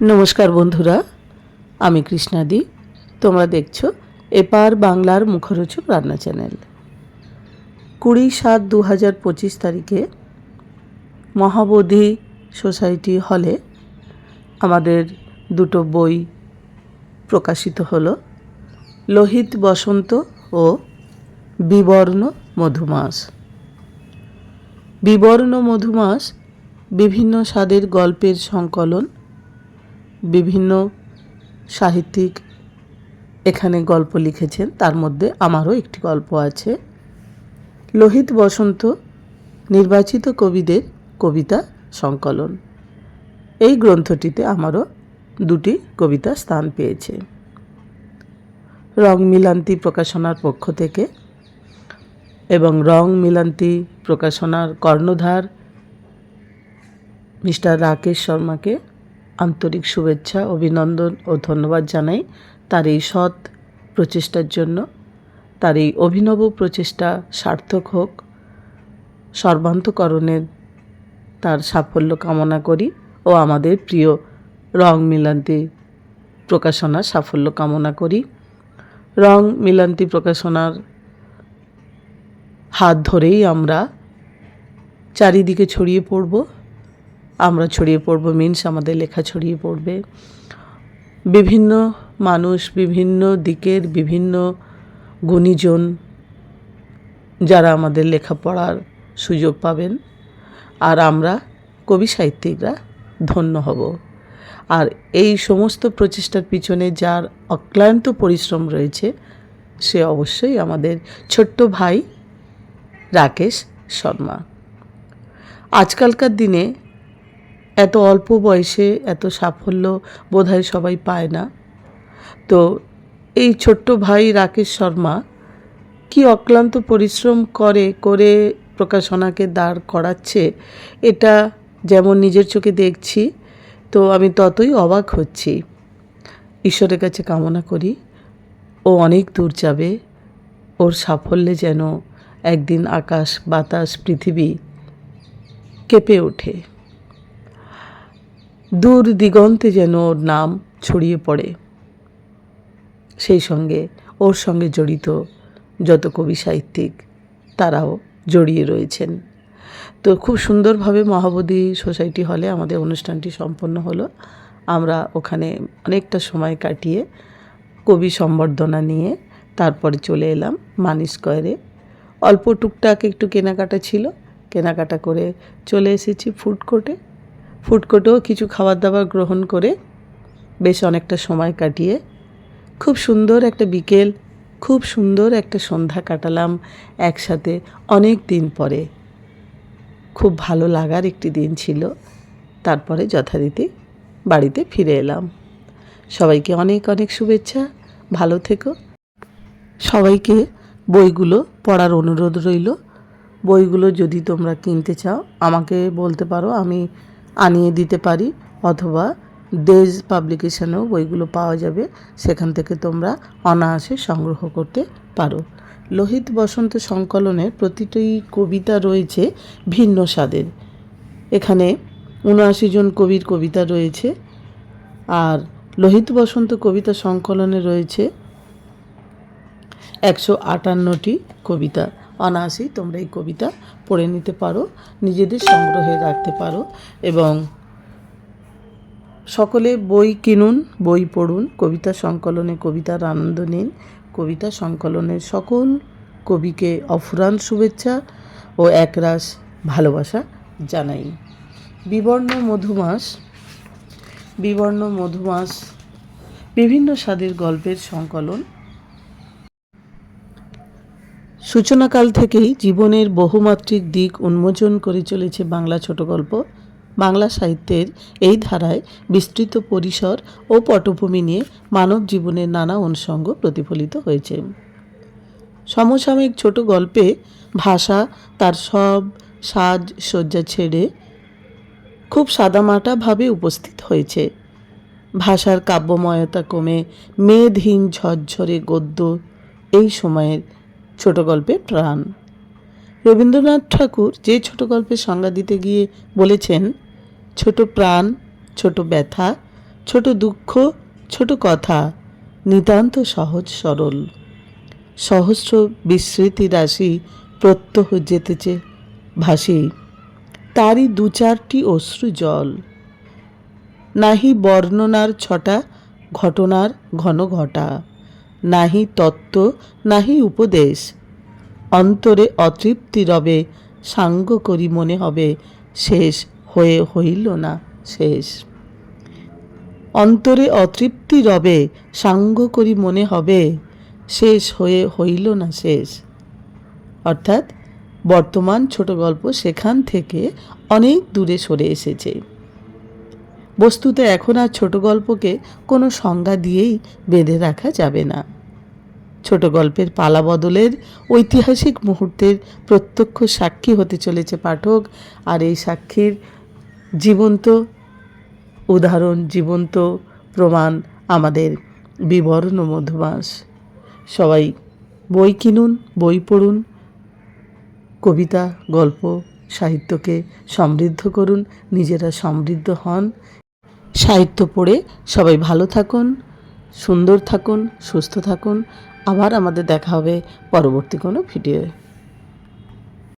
নমস্কার বন্ধুরা, আমি কৃষ্ণাদি। তোমরা দেখছ এপার বাংলার মুখরোচক রান্না চ্যানেল। কুড়ি সাত দু হাজার পঁচিশ তারিখে মহাবোধি সোসাইটি হলে আমাদের দুটো বই প্রকাশিত হলো, লোহিত বসন্ত ও বিবর্ণ মধুমাস। বিবর্ণ মধুমাস বিভিন্ন স্বাদের গল্পের সংকলন বিভিন্ন সাহিত্যিক এখানে গল্প লিখেছেন। তার মধ্যে আমারও একটি গল্প আছে। লোহিত বসন্ত নির্বাচিত কবিদের কবিতা সংকলন। এই গ্রন্থটিতে আমারও দুটি কবিতা স্থান পেয়েছে। রং মিলান্তি প্রকাশনার পক্ষ থেকে এবং রং মিলান্তি প্রকাশনার কর্ণধার মিস্টার রাকেশ শর্মাকে আন্তরিক শুভেচ্ছা, অভিনন্দন ও ধন্যবাদ জানাই তার এই সৎ প্রচেষ্টার জন্য। তার এই অভিনব প্রচেষ্টা সার্থক হোক, সর্বান্তকরণের তার সাফল্য কামনা করি ও আমাদের প্রিয় রং মিলান্তি প্রকাশনার সাফল্য কামনা করি। রং মিলান্তি প্রকাশনার হাত ধরেই আমরা চারিদিকে ছড়িয়ে পড়ব। আমরা ছড়িয়ে পড়ব, মিনস আমাদের লেখা ছড়িয়ে পড়বে। বিভিন্ন মানুষ, বিভিন্ন দিকের বিভিন্ন গুণীজন যারা আমাদের লেখাপড়ার সুযোগ পাবেন, আর আমরা কবি সাহিত্যিকরা ধন্য হব। আর এই সমস্ত প্রচেষ্টার পিছনে যার অক্লান্ত পরিশ্রম রয়েছে, সে অবশ্যই আমাদের ছোট্ট ভাই রাকেশ শর্মা। আজকালকার দিনে এত অল্প বয়সে এত সাফল্য বোধহয় সবাই পায় না। তো এই ছোট্ট ভাই রাকেশ শর্মা কি অক্লান্ত পরিশ্রম করে করে প্রকাশনাকে দাঁড় করাচ্ছে, এটা যেমন নিজের চোখে দেখছি, তো আমি ততই অবাক হচ্ছি। ঈশ্বরের কাছে কামনা করি, ও অনেক দূর যাবে, ওর সাফল্যে যেন একদিন আকাশ, বাতাস, পৃথিবী কেঁপে ওঠে। দূর দিগন্তে যেন ওর নাম ছড়িয়ে পড়ে। সেই সঙ্গে ওর সঙ্গে জড়িত যত কবি সাহিত্যিক, তারাও জড়িয়ে রয়েছেন। তো খুব সুন্দরভাবে মহাবোধি সোসাইটি হলে আমাদের অনুষ্ঠানটি সম্পন্ন হলো। আমরা ওখানে অনেকটা সময় কাটিয়ে কবি সম্বর্ধনা নিয়ে তারপরে চলে এলাম মানি স্কোয়ারে। অল্প টুকটাক একটু কেনাকাটা ছিল, কেনাকাটা করে চলে এসেছি ফুড কোর্টে। ফুড কোর্টেও কিছু খাবার দাবার গ্রহণ করে বেশ অনেকটা সময় কাটিয়ে খুব সুন্দর একটা বিকেল, খুব সুন্দর একটা সন্ধ্যা কাটালাম একসাথে অনেক দিন পরে। খুব ভালো লাগার একটি দিন ছিল। তারপরে যথারীতি বাড়িতে ফিরে এলাম। সবাইকে অনেক অনেক শুভেচ্ছা, ভালো থেকো। সবাইকে বইগুলো পড়ার অনুরোধ রইল। বইগুলো যদি তোমরা কিনতে চাও, আমাকে বলতে পারো, আমি আনিয়ে দিতে পারি, অথবা দেজ পাবলিকেশনেও বইগুলো পাওয়া যাবে, সেখান থেকে তোমরা অনায়াসে সংগ্রহ করতে পারো। লোহিত বসন্ত সংকলনের প্রতিটি কবিতা রয়েছে ভিন্ন স্বাদের। এখানে উনআশি জন কবির কবিতা রয়েছে, আর লোহিত বসন্ত কবিতা সংকলনে রয়েছে একশো আটান্নটি কবিতা। অনায়াসেই তোমরা এই কবিতা পড়ে নিতে পারো, নিজেদের সংগ্রহে রাখতে পারো এবং সকলে বই কিনুন, বই পড়ুন, কবিতা সংকলনে কবিতার আনন্দ নিন, কবিতা সংকলনের সকল কবিকে অফুরান শুভেচ্ছা ও একরাশ ভালোবাসা জানাই। বিবর্ণ মধুমাস বিবর্ণ মধুমাস, বিভিন্ন স্বাদের গল্পের সংকলন সূচনাকাল থেকেই জীবনের বহুমাত্রিক দিক উন্মোচন করে চলেছে বাংলা ছোট গল্প বাংলা সাহিত্যের এই ধারায় বিস্তৃত পরিসর ও পটভূমি নিয়ে মানব জীবনের নানা অনুষঙ্গ প্রতিফলিত হয়েছে। সমসাময়িক ছোট গল্পে ভাষা, তার সব সাজ সজ্জা ছেড়ে খুব সাদামাটাভাবে উপস্থিত হয়েছে। ভাষার কাব্যময়তা কমে মেদহীন ঝরঝরে গদ্য এই সময়ের ছোট গল্পের প্রাণ। রবীন্দ্রনাথ ঠাকুর যে ছোট গল্পের সংজ্ঞা দিতে গিয়ে বলেছেন, ছোট প্রাণ, ছোট ব্যথা, ছোট দুঃখ, ছোট কথা, নিতান্ত সহজ সরল। সহস্র বিস্মৃতি রাশি প্রত্যহ যেতেছে ভাসি। তারই দু চারটি অশ্রু জল। নাহি বর্ণনার ছটা, ঘটনার ঘন ঘটা। নাহি তত্ত্ব, নাহি উপদেশ। অন্তরে অতৃপ্তি রবে, সাঙ্গ করি মনে হবে, শেষ হয়ে হইল না, শেষ। অন্তরে অতৃপ্তি রবে, সাঙ্গ করি মনে হবে, শেষ হয়ে হইল না, শেষ। অর্থাৎ বর্তমান ছোট গল্প সেখান থেকে অনেক দূরে সরে এসেছে। বস্তুতে এখন আর ছোট গল্পকে কোনো সংজ্ঞা দিয়েই বেঁধে রাখা যাবে না। ছোট গল্পের পালা বদলের ঐতিহাসিক মুহূর্তের প্রত্যক্ষ সাক্ষী হতে চলেছে পাঠক, আর এই সাক্ষীর জীবন্ত উদাহরণ, জীবন্ত প্রমাণ আমাদের বিবর্ণ মধুমাস। সবাই বই কিনুন, বই পড়ুন, কবিতা, গল্প, সাহিত্যকে সমৃদ্ধ করুন, নিজেরা সমৃদ্ধ হন। সাহিত্য পড়ে সবাই ভালো থাকুন, সুন্দর থাকুন, সুস্থ থাকুন। আবার আমাদের দেখা হবে পরবর্তী কোনো ভিডিওয়ে।